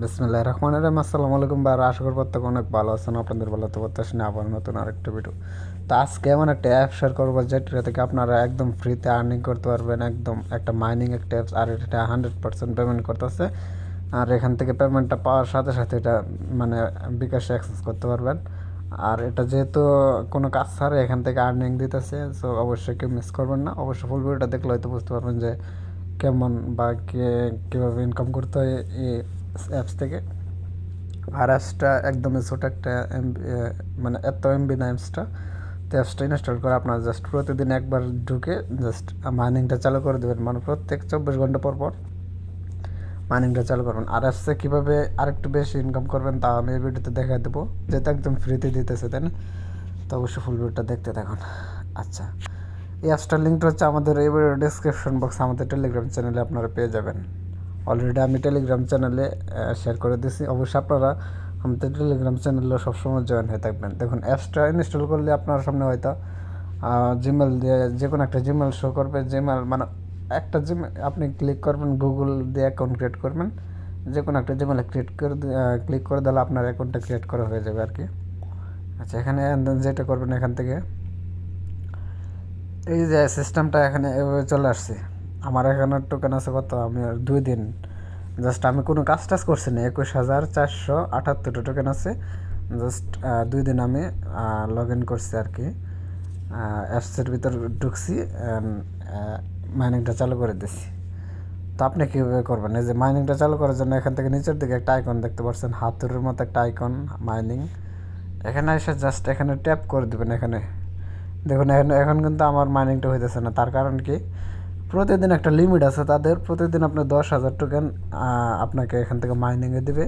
বিসমিল্লাহ রহমান রহিম, আসসালামু আলাইকুম ভাই আশা করি প্রত্যেক অনেক ভালো আছেন। আপনাদের ভালো তো প্রত্যাশা নিয়ে আবার নতুন আরেকটা ভিডিও তো আজকে এমন একটা অ্যাপ শেয়ার করব, যেটা থেকে আপনারা একদম ফ্রিতে আর্নিং করতে পারবেন, একদম একটা মাইনিং একটা অ্যাপস আর এটা হান্ড্রেড পার্সেন্ট পেমেন্ট করতেছে। আর এখান থেকে পেমেন্টটা পাওয়ার সাথে সাথে এটা মানে বিকাশে অ্যাক্সেস করতে পারবেন। আর এটা যেহেতু কোনো কাজ ছাড়া এখান থেকে আর্নিং দিতেছে সো অবশ্যই কেউ মিস করবেন না। অবশ্যই ফুল ভিডিওটা দেখলে হয়তো বুঝতে পারবেন যে কেমন বা কে, কীভাবে ইনকাম করতে হয় এই অ্যাপস থেকে। আর অ্যাপসটা একদমই ছোটো একটা এমবি মানে এত এমবি না অ্যাপসটা তো অ্যাপসটা ইনস্টল করে আপনার জাস্ট প্রতিদিন একবার ঢুকে জাস্ট মাইনিংটা চালু করে দেবেন। মানে প্রত্যেক চব্বিশ ঘণ্টা পর পর মাইনিংটা চালু করবেন। আর অ্যাপসে কীভাবে আরেকটু বেশি ইনকাম করবেন তা আমি এই ভিডিওতে দেখা দেবো। যেহেতু একদম ফ্রিতে দিতেছে, তাই না? তো অবশ্যই ফুল ভিডিওটা দেখতে থাকুন। আচ্ছা। এই অ্যাপসটার লিঙ্কটা হচ্ছে আমাদের এই ডিসক্রিপশন বক্সে আমাদের টেলিগ্রাম চ্যানেলে আপনারা পেয়ে যাবেন। অলরেডি আমি টেলিগ্রাম চ্যানেলে শেয়ার করে দিয়েছি। অবশ্যই আপনারা আমাদের টেলিগ্রাম চ্যানেলে সবসময় জয়েন হয়ে থাকবেন। দেখুন, অ্যাপসটা ইনস্টল করলে আপনার সামনে হয়তো জিমেল দিয়ে যে কোনো একটা জিমেল শো করবে। জিমেল মানে একটা জিমেল আপনি ক্লিক করবেন গুগল দিয়ে অ্যাকাউন্ট ক্রিয়েট করবেন। যে কোনো একটা জিমেলে ক্রিয়েট করে ক্লিক করে দিলে আপনার অ্যাকাউন্টটা ক্রিয়েট করা হয়ে যাবে আর কি। আচ্ছা এখানে যেটা করবেন এখান থেকে এই যে সিস্টেমটা এখানে এভাবে চলে আসছে। আমার এখানে টোকেন আছে কত? আমি দুই দিন। জাস্ট আমি কোনো কাজ টাজ করছি না। একুশ হাজার চারশো আটাত্তরটা টোকেন আছে। জাস্ট দুই দিন আমি লগ ইন করছি আর কি। অ্যাপসের ভিতর ঢুকছি মাইনিংটা চালু করে দিছি। তো আপনি কীভাবে করবেন? এই যে মাইনিংটা চালু করার জন্য এখান থেকে নিচের দিকে একটা আইকন দেখতে পাচ্ছেন। হাতুরের মতো একটা আইকন মাইনিং এখানে এসে জাস্ট এখানে ট্যাপ করে দেবেন এখানে। দেখুন, এখন এখন কিন্তু আমার মাইনিংটা হইতেছে না। তার কারণ কি? প্রতিদিন একটা লিমিট আছে তাদের। প্রতিদিন আপনার দশ হাজার টোকেন আপনাকে এখান থেকে মাইনিংয়ে দিবে।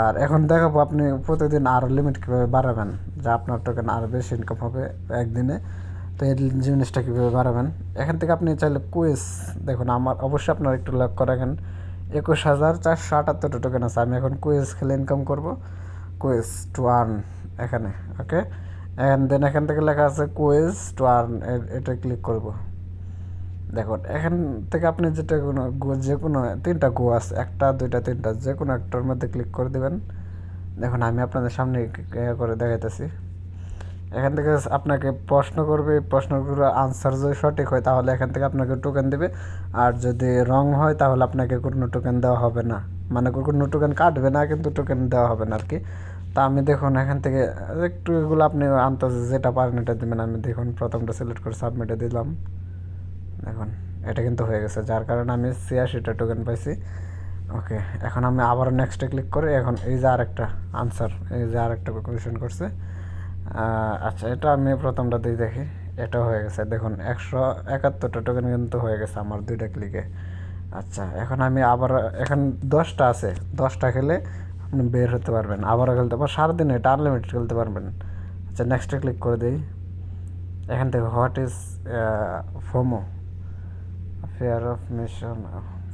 আর এখন দেখাবো আপনি প্রতিদিন আরও লিমিট কীভাবে বাড়াবেন, যা আপনার টোকেন আরও বেশি ইনকাম হবে একদিনে। তো এই জিনিসটা কীভাবে বাড়াবেন? এখান থেকে আপনি চাইলে কুইজ দেখুন, আমার অবশ্যই আপনার একটু লক্ষ্য রাখেন। একুশ হাজার চারশো আটাত্তরটা টোকেন আছে, আমি এখন কুইজ খেলে ইনকাম করব। কুইজ টু আর্ন এখানে ওকে অ্যান্ড দেন এখান থেকে লেখা আছে কুইজ টু আর্ন এটা ক্লিক করব। দেখুন, এখান থেকে আপনি যেটা কোনো গো, যে কোনো তিনটা গো আছে, একটা, দুইটা, তিনটা, যে কোনো একটার মধ্যে ক্লিক করে দেবেন। দেখুন, আমি আপনাদের সামনে করে দেখাইতেছি। এখান থেকে আপনাকে প্রশ্ন করবে প্রশ্নগুলো আনসার যদি সঠিক হয়, তাহলে এখান থেকে আপনাকে টোকেন দেবে। আর যদি রং হয়, তাহলে আপনাকে কোনো টোকেন দেওয়া হবে না। মানে কোনো টোকেন কাটবে না, কিন্তু টোকেন দেওয়া হবে না আর কি। তা আমি দেখুন, এখান থেকে, একটু এগুলো আপনি আনতাছে, যেটা পারেন এটা দেবেন। আমি দেখুন, প্রথমটা সিলেক্ট করে সাবমিটে দিলাম। দেখুন, এটা কিন্তু হয়ে গেছে। যার কারণে আমি ছিয়াশিটা টোকেন পাইছি। ওকে, এখন আমি আবার নেক্সটে ক্লিক করে, এখন এই যে আরেকটা আনসার এই যে আরেকটা কোয়েশন করছে। আচ্ছা এটা আমি প্রথমটা দিয়ে দেখি। এটা হয়ে গেছে। দেখুন, একশো একাত্তরটা টোকেন কিন্তু হয়ে গেছে আমার দুইটা ক্লিকে আচ্ছা এখন আমি আবার, এখন দশটা আছে। দশটা খেলে বের হতে পারবেন। আবারও খেলতে পারবেন। সারাদিন এটা আনলিমিটেড খেলতে পারবেন। আচ্ছা নেক্সটে ক্লিক করে দিই। এখান থেকে what is FOMO fear of missing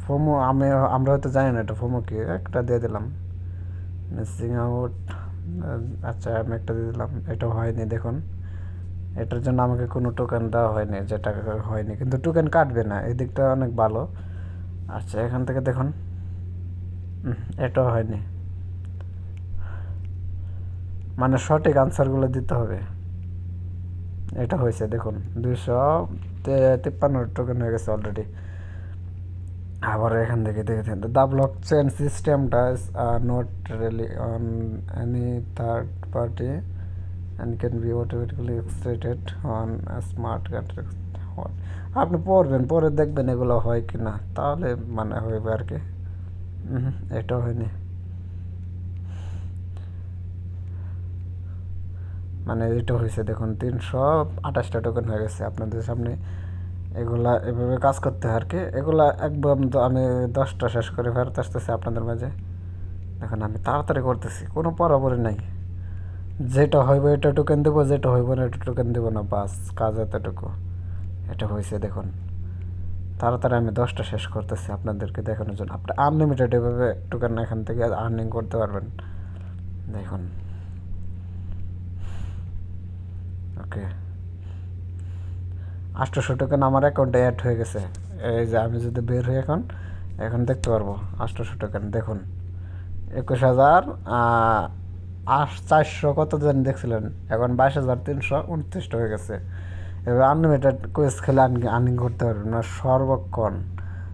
FOMO আমি, আমরা হয়তো জানি না এটা ফোমো কি। একটা দিয়ে দিলাম। মিসিং আউট আচ্ছা আমি একটা দিয়ে দিলাম। এটা হয়নি, দেখুন। এটার জন্য আমাকে কোনো টোকেন দেওয়া হয়নি যেটা হয়নি। কিন্তু টোকেন কাটবে না, এই দিকটা অনেক ভালো। আচ্ছা এখান থেকে দেখুন। এটাও হয়নি। মানে সঠিক আনসারগুলো দিতে হবে। এটা হয়েছে, দেখুন, দুইশো তিপ্পান্ন টোকেন হয়ে গেছে অলরেডি আবার এখান থেকে দেখে দ্য ব্লক চেন সিস্টেমটা not really on any third party and can be automatically extracted on smart contract আপনি পড়বেন, পরে দেখবেন এগুলো হয় কি না তাহলে মানে হইবে আর কি। এটাও হয়নি। মানে এটা হয়েছে, দেখুন তিনশো আঠাশটা টোকেন হয়ে গেছে। আপনাদের সামনে এগুলা এভাবে কাজ করতে হয় আর কি। এগুলা একদম আমি দশটা শেষ করে ফেরত আসতেছি আপনাদের মাঝে। দেখুন, আমি তাড়াতাড়ি করতেছি, কোনো পরাবরি নাই। যেটা হইব এটা টোকেন দেবো, যেটা হইব না এটা টোকেন দেবো না, বাস, কাজ এতটুকু। এটা হয়েছে, দেখুন। তাড়াতাড়ি আমি দশটা শেষ করতেছি আপনাদেরকে দেখানোর জন্য। আপনি আনলিমিটেড এভাবে টোকেন এখান থেকে আর্নিং করতে পারবেন। দেখুন। ওকে। আটশোশো টোকেন আমার অ্যাকাউন্টে অ্যাড হয়ে গেছে। এই যে আমি যদি বের হই এখন এখন দেখতে পারব। আটশোশো টোকেন দেখুন। একুশ হাজার আট, চারশো কত জন দেখছিলেন। এখন বাইশ হাজার তিনশো উনত্রিশটা হয়ে গেছে। এবার আনলিমিটেড কুইজ খেলে আর্নিং করতে পারবেন না, সর্বক্ষণ।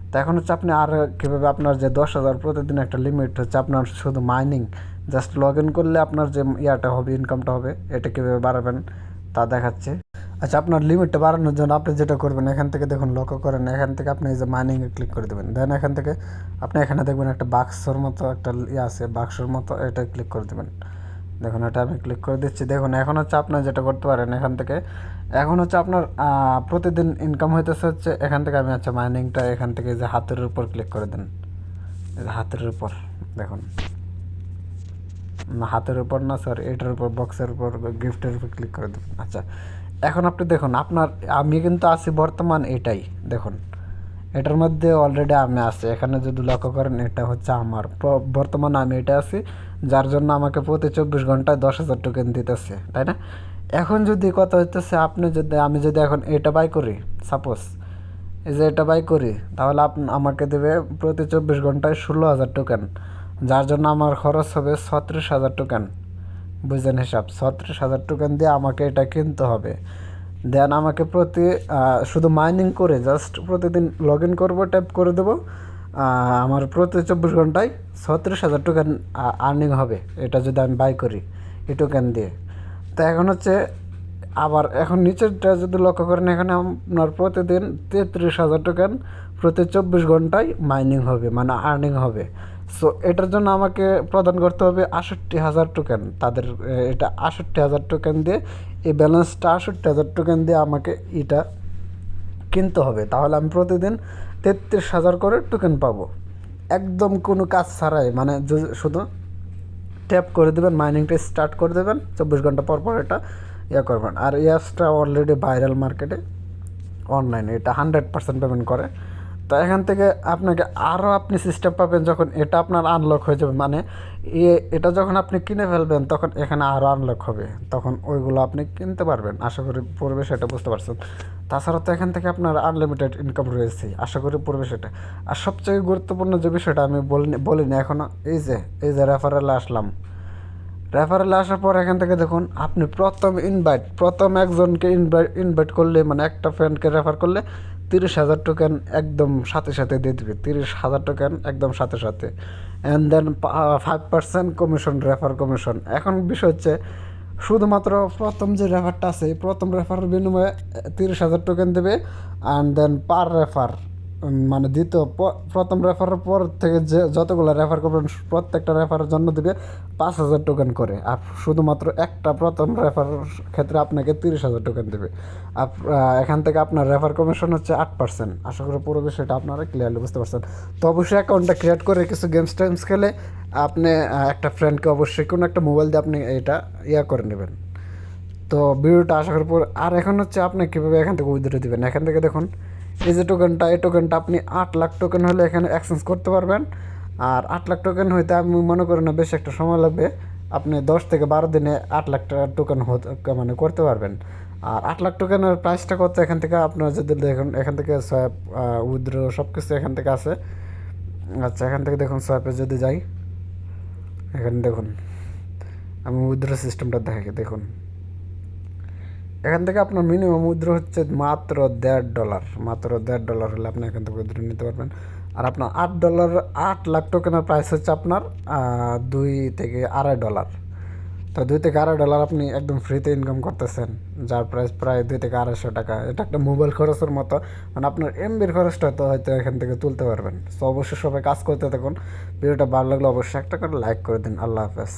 তো এখন হচ্ছে আপনি আর কীভাবে আপনার যে দশ হাজার প্রতিদিন একটা লিমিট হচ্ছে, আপনার শুধু মাইনিং জাস্ট লগ ইন করলে আপনার যে ইয়াটা হবে ইনকামটা হবে, এটা কীভাবে বাড়াবেন? তা দেখাচ্ছে। আচ্ছা আপনার লিমিটটা বাড়ানোর জন্য আপনি যেটা করবেন, এখান থেকে দেখুন, লক্ষ্য করেন, এখান থেকে আপনি এই যে মাইনিংয়ে ক্লিক করে দেবেন। দেন এখান থেকে আপনি এখানে দেখবেন একটা বাক্সর মতো একটা ইয়ে আছে, বাক্সর মতো এটা ক্লিক করে দেবেন। দেখুন, এটা আমি ক্লিক করে দিচ্ছি। দেখুন, এখন হচ্ছে আপনার যেটা করতে পারেন, এখান থেকে, এখন হচ্ছে আপনার প্রতিদিন ইনকাম হইতেছে হচ্ছে, এখান থেকে আমি আচ্ছা মাইনিংটা এখান থেকে যে হাতের উপর ক্লিক করে দেন। হাতের উপর, দেখুন। হাতের উপর না স্যার এটার উপর বক্সের উপর গিফটের উপর ক্লিক করে দেবেন। আচ্ছা এখন আপনি দেখুন, আপনার, আমি কিন্তু আছি বর্তমান এটাই, দেখুন। এটার মধ্যে অলরেডি আমি আছি, এখানে যদি লক্ষ্য করেন, এটা হচ্ছে আমার বর্তমানে আমি এটা আছি, যার জন্য আমাকে প্রতি চব্বিশ ঘন্টায় দশ হাজার টোকেন দিতেছে, তাই না? এখন যদি কথা হইতেছে, আপনি যদি, আমি যদি এখন এটা বাই করি সাপোজ এই যে এটা বাই করি, তাহলে আপ আমাকে দেবে প্রতি চব্বিশ ঘন্টায় ষোলো হাজার টোকেন যার জন্য আমার খরচ হবে ছত্রিশ হাজার টোকেন। বুঝলেন হিসাব? ছত্রিশ হাজার টোকেন দিয়ে আমাকে এটা কিনতে হবে। দেন আমাকে প্রতি শুধু মাইনিং করে জাস্ট প্রতিদিন লগ ইন করব ট্যাপ করে দেবো। আমার প্রতি চব্বিশ ঘন্টায় ছত্রিশ হাজার টোকেন আর্নিং হবে। এটা যদি আমি বাই করি এই টোকেন দিয়ে। তো এখন হচ্ছে আবার এখন নিচেরটা যদি লক্ষ্য করেন, এখানে আপনার প্রতিদিন তেত্রিশ হাজার টোকেন প্রতি চব্বিশ ঘন্টায় মাইনিং হবে মানে আর্নিং হবে। সো এটার জন্য আমাকে প্রদান করতে হবে আষট্টি হাজার টোকেন তাদের এটা আষট্টি হাজার টোকেন দিয়ে, এই ব্যালেন্সটা আষট্টি হাজার টোকেন দিয়ে আমাকে এটা কিনতে হবে। তাহলে আমি প্রতিদিন তেত্রিশ হাজার করে টোকেন পাবো। একদম কোনো কাজ ছাড়াই মানে শুধু ট্যাপ করে দেবেন মাইনিংটা স্টার্ট করে দেবেন, চব্বিশ ঘণ্টা পর পর এটা ইয়ে করবেন। আর এই অ্যাপসটা অলরেডি ভাইরাল মার্কেটে অনলাইনে এটা হান্ড্রেড পার্সেন্ট পেমেন্ট করে। তো এখান থেকে আপনাকে আরও আপনি সিস্টেম পাবেন যখন এটা আপনার আনলক হয়ে যাবে। মানে এটা যখন আপনি কিনে ফেলবেন, তখন এখানে আরও আনলক হবে। তখন ওইগুলো আপনি কিনতে পারবেন। আশা করি পড়বে সেটা বুঝতে পারছেন। তাছাড়া তো এখান থেকে আপনার আনলিমিটেড ইনকাম রয়েছে। আশা করি পড়বে সেটা আর সবচেয়ে গুরুত্বপূর্ণ যে বিষয়টা আমি বলিনি বলিনি এখনও এই যে এই যে রেফারেলে আসলাম। রেফারেলে আসার পর এখান থেকে দেখুন, আপনি প্রথম ইনভাইট প্রথম একজনকে ইনভাইট ইনভাইট করলে মানে একটা ফ্রেন্ডকে রেফার করলে তিরিশ হাজার টোকেন একদম সাথে সাথে দিয়ে দিবে। তিরিশ হাজার টোকেন একদম সাথে সাথে। And then five percent commission refer commission এখন বিষয় হচ্ছে, শুধুমাত্র প্রথম যে রেফারটা আছে, প্রথম রেফারের বিনিময়ে তিরিশ হাজার টোকেন দেবে। অ্যান্ড দেন পার রেফার মানে দ্বিতীয় প্রথম রেফারের পর থেকে যে যতগুলো রেফার করবেন, প্রত্যেকটা রেফারের জন্য দিবে পাঁচ হাজার টোকেন করে। আর শুধুমাত্র একটা প্রথম রেফারের ক্ষেত্রে আপনাকে তিরিশ হাজার টোকেন দেবে। এখান থেকে আপনার রেফার কমিশন হচ্ছে আট পার্সেন্ট আশা করি পুরো বিষয়টা আপনারা ক্লিয়ারলি বুঝতে পারছেন। তো অবশ্যই অ্যাকাউন্টটা ক্রিয়েট করে কিছু গেমস টেমস খেলে আপনি একটা ফ্রেন্ডকে অবশ্যই কোনো একটা মোবাইল দিয়ে আপনি এটা ইয়া করে নেবেন। তো ভিডিওটা আশা করি পর আর এখন হচ্ছে আপনি কীভাবে এখান থেকে উইথড্র দেবেন? এখান থেকে দেখুন। এই যে টোকেনটা এই টোকেনটা আপনি আট লাখ টোকেন হলে এখানে এক্সচেঞ্জ করতে পারবেন। আর আট লাখ টোকেন হইতে আমি মনে করি না বেশ একটা সময় লাগবে। আপনি দশ থেকে বারো দিনে আট লাখ টাকা টোকেন মানে করতে পারবেন। আর আট লাখ টোকেনের প্রাইসটা কত? এখান থেকে আপনার যদি দেখুন, এখান থেকে সোয়াপ উইথড্র সব কিছু এখান থেকে আছে। আচ্ছা এখান থেকে দেখুন সোয়াপে যদি যাই, এখানে দেখুন। আমি উইথড্র সিস্টেমটা দেখে, দেখুন। এখান থেকে আপনার মিনিমাম উইথড্র হচ্ছে মাত্র দেড় ডলার মাত্র দেড় ডলার হলে আপনি এখান থেকে উইথড্র নিতে পারবেন। আর আপনার আট ডলার আট লাখ টোকেনের প্রাইস হচ্ছে আপনার দুই থেকে আড়াই ডলার তো দুই থেকে আড়াই ডলার আপনি একদম ফ্রিতে ইনকাম করতেছেন, যার প্রাইস প্রায় দুই থেকে আড়াইশো টাকা। এটা একটা মোবাইল খরচের মতো। মানে আপনার এমবির খরচটা তো হয়তো এখান থেকে তুলতে পারবেন। তো অবশ্যই সবাই কাজ করতে থাকুন। ভিডিওটা ভালো লাগলে অবশ্যই একটা করে লাইক করে দিন। আল্লাহ হাফেজ।